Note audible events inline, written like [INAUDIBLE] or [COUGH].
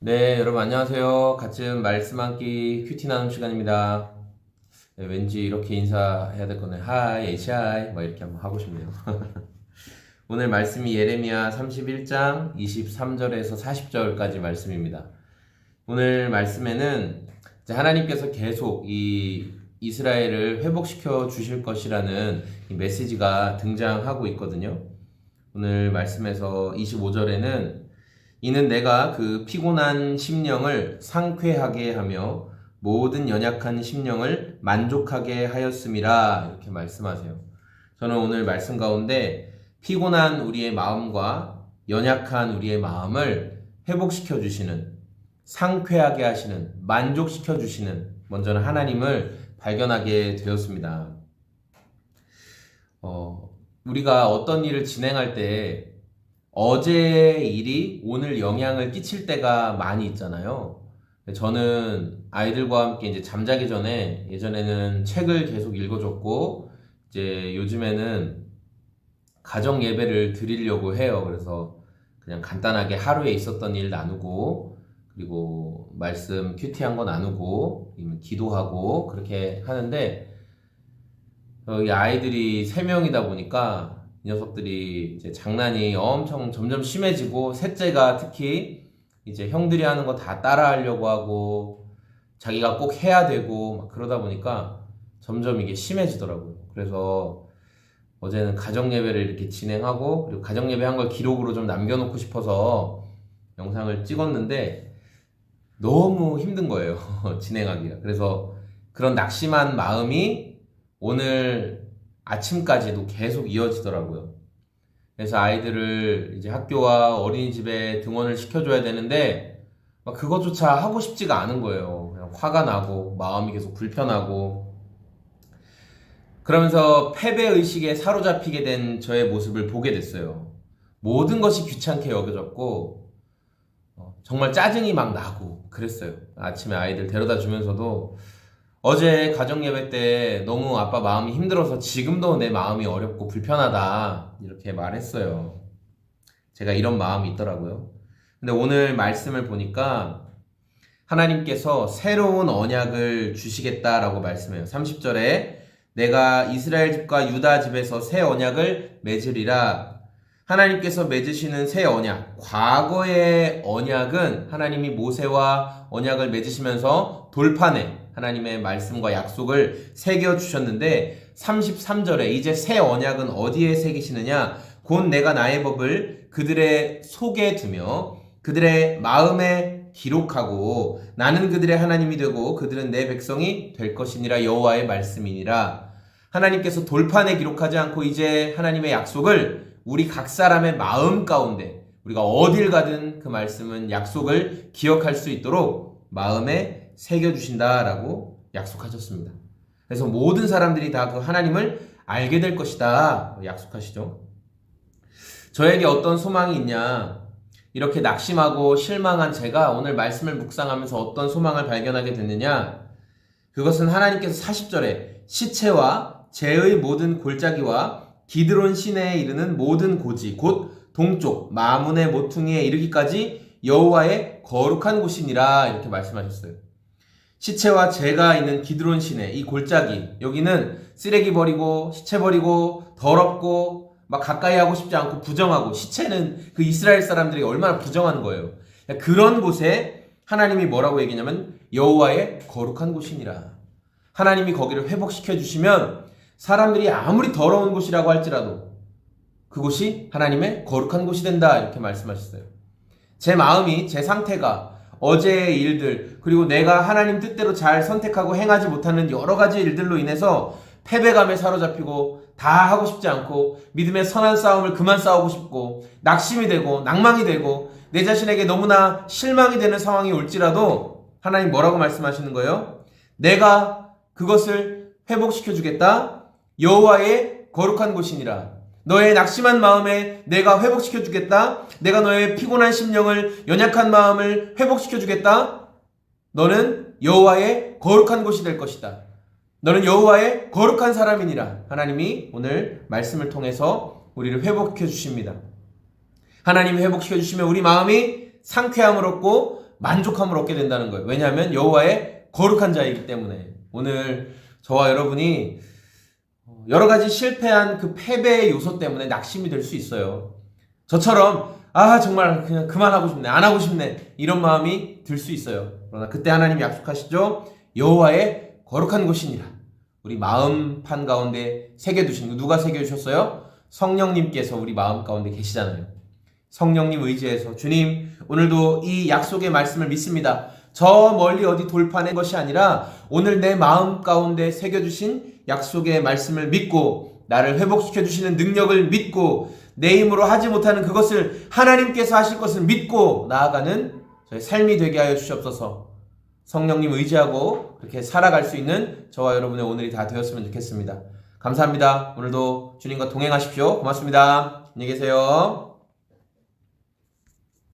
네, 여러분 안녕하세요. 같은 말씀 한끼 큐티 나눔 시간입니다. 네, 왠지 이렇게 인사해야 될 거네. 하이, HI. 뭐 이렇게 한번 하고 싶네요. [LAUGHS] 오늘 말씀이 예레미야 31장 23절에서 40절까지 말씀입니다. 오늘 말씀에는 하나님께서 계속 이 이스라엘을 회복시켜 주실 것이라는 이 메시지가 등장하고 있거든요. 오늘 말씀에서 25절에는 이는 내가 그 피곤한 심령을 상쾌하게 하며 모든 연약한 심령을 만족하게 하였음이라 이렇게 말씀하세요. 저는 오늘 말씀 가운데 피곤한 우리의 마음과 연약한 우리의 마음을 회복시켜 주시는 상쾌하게 하시는 만족시켜 주시는 먼저는 하나님을 발견하게 되었습니다. 어, 우리가 어떤 일을 진행할 때 어제의 일이 오늘 영향을 끼칠 때가 많이 있잖아요. 저는 아이들과 함께 이제 잠자기 전에 예전에는 책을 계속 읽어줬고 이제 요즘에는 가정 예배를 드리려고 해요. 그래서 그냥 간단하게 하루에 있었던 일 나누고 그리고 말씀 큐티한 거 나누고 기도하고 그렇게 하는데 어, 이 아이들이 세 명이다 보니까 이 녀석들이 이제 장난이 엄청 점점 심해지고 셋째가 특히 이제 형들이 하는 거 다 따라하려고 하고 자기가 꼭 해야 되고 막 그러다 보니까 점점 이게 심해지더라고요. 그래서 어제는 가정 예배를 이렇게 진행하고 그리고 가정 예배 한 걸 기록으로 좀 남겨놓고 싶어서 영상을 찍었는데 너무 힘든 거예요. [LAUGHS] 진행하기가. 그래서 그런 낙심한 마음이 오늘 아침까지도 계속 이어지더라고요. 그래서 아이들을 이제 학교와 어린이집에 등원을 시켜줘야 되는데 막 그것조차 하고 싶지가 않은 거예요. 그냥 화가 나고 마음이 계속 불편하고 그러면서 패배 의식에 사로잡히게 된 저의 모습을 보게 됐어요. 모든 것이 귀찮게 여겨졌고 어, 정말 짜증이 막 나고 그랬어요. 아침에 아이들 데려다 주면서도 어제 가정 예배 때 너무 아빠 마음이 힘들어서 지금도 내 마음이 어렵고 불편하다 이렇게 말했어요. 제가 이런 마음이 있더라고요. 근데 오늘 말씀을 보니까 하나님께서 새로운 언약을 주시겠다라고 말씀해요. 30절에 내가 이스라엘 집과 유다 집에서 새 언약을 맺으리라. 하나님께서 맺으시는 새 언약. 과거의 언약은 하나님이 모세와 언약을 맺으시면서 돌판에 하나님의 말씀과 약속을 새겨 주셨는데 33절에 이제 새 언약은 어디에 새기시느냐? 곧 내가 나의 법을 그들의 속에 두며 그들의 마음에 기록하고 나는 그들의 하나님이 되고 그들은 내 백성이 될 것이니라 여호와의 말씀이니라. 하나님께서 돌판에 기록하지 않고 이제 하나님의 약속을 우리 각 사람의 마음 가운데 우리가 어딜 가든 그 말씀은 약속을 기억할 수 있도록 마음에 새겨주신다라고 약속하셨습니다. 그래서 모든 사람들이 다 그 하나님을 알게 될 것이다. 약속하시죠. 저에게 어떤 소망이 있냐. 이렇게 낙심하고 실망한 제가 오늘 말씀을 묵상하면서 어떤 소망을 발견하게 됐느냐. 그것은 하나님께서 40절에 시체와 재의 모든 골짜기와 기드론 시내에 이르는 모든 고지, 곧 동쪽 마문의 모퉁이에 이르기까지 여호와의 거룩한 곳이니라 이렇게 말씀하셨어요. 시체와 재가 있는 기드론 시내 이 골짜기 여기는 쓰레기 버리고 시체 버리고 더럽고 막 가까이 하고 싶지 않고 부정하고 시체는 그 이스라엘 사람들이 얼마나 부정한 거예요. 그런 곳에 하나님이 뭐라고 얘기냐면 여호와의 거룩한 곳이니라. 하나님이 거기를 회복시켜 주시면 사람들이 아무리 더러운 곳이라고 할지라도 그곳이 하나님의 거룩한 곳이 된다 이렇게 말씀하셨어요. 제 마음이 제 상태가 어제의 일들 그리고 내가 하나님 뜻대로 잘 선택하고 행하지 못하는 여러 가지 일들로 인해서 패배감에 사로잡히고 다 하고 싶지 않고 믿음의 선한 싸움을 그만 싸우고 싶고 낙심이 되고 낭망이 되고 내 자신에게 너무나 실망이 되는 상황이 올지라도 하나님 뭐라고 말씀하시는 거예요? 내가 그것을 회복시켜 주겠다. 여호와의 거룩한 곳이니라. 너의 낙심한 마음에 내가 회복시켜 주겠다. 내가 너의 피곤한 심령을 연약한 마음을 회복시켜 주겠다. 너는 여호와의 거룩한 곳이 될 것이다. 너는 여호와의 거룩한 사람이니라. 하나님이 오늘 말씀을 통해서 우리를 회복해 주십니다. 하나님이 회복시켜 주시면 우리 마음이 상쾌함을 얻고 만족함을 얻게 된다는 거예요. 왜냐하면 여호와의 거룩한 자이기 때문에 오늘 저와 여러분이 여러 가지 실패한 그 패배의 요소 때문에 낙심이 될 수 있어요. 저처럼 아 정말 그냥 그만하고 싶네 안 하고 싶네 이런 마음이 들 수 있어요. 그러나 그때 하나님 약속하시죠 여호와의 거룩한 곳이니라. 우리 마음판 가운데 새겨두신 거 누가 새겨주셨어요? 성령님께서 우리 마음 가운데 계시잖아요. 성령님 의지해서 주님 오늘도 이 약속의 말씀을 믿습니다. 저 멀리 어디 돌파낸 것이 아니라 오늘 내 마음 가운데 새겨주신 약속의 말씀을 믿고 나를 회복시켜 주시는 능력을 믿고 내 힘으로 하지 못하는 그것을 하나님께서 하실 것을 믿고 나아가는 저의 삶이 되게 하여 주시옵소서. 성령님 의지하고 그렇게 살아갈 수 있는 저와 여러분의 오늘이 다 되었으면 좋겠습니다. 감사합니다. 오늘도 주님과 동행하십시오. 고맙습니다. 안녕히 계세요.